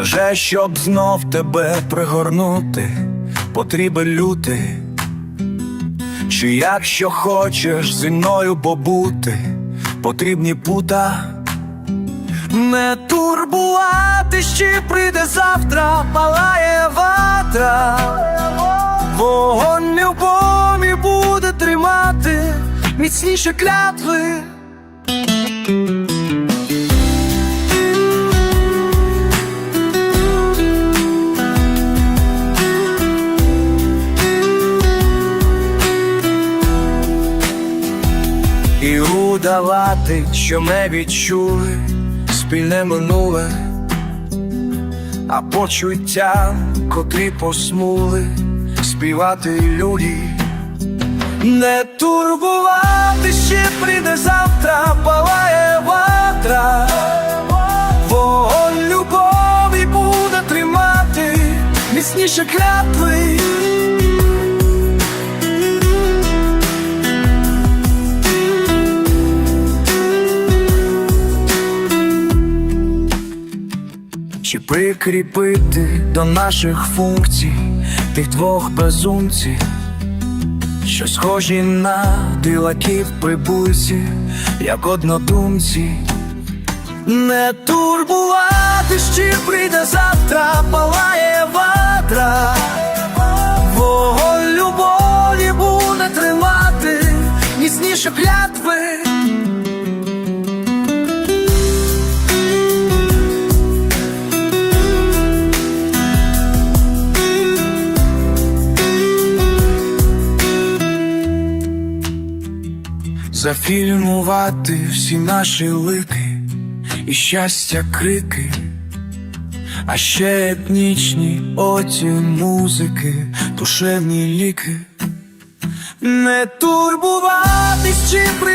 Вже щоб знов тебе пригорнути, потрібен лютий. Чи якщо хочеш зі мною побути, потрібні пута. Не турбувати, чи прийде завтра, палає ватра. Вогонь любові буде тримати міцніше клятви. І удавати, що ми відчули спільне минуле, а почуття, котрі посмули, співати люди. Не турбувати, ще прийде завтра, палає ватра. Вогонь любові буде тримати міцніше клятви. Чи прикріпити до наших функцій. Тих двох безумців, що схожі на дилаків прибульці, як однодумці, не турбувати, Зафільмувати всі наші лики і щастя крики, а ще етнічні оті музики, душевні ліки. Не турбуватись, чи прийде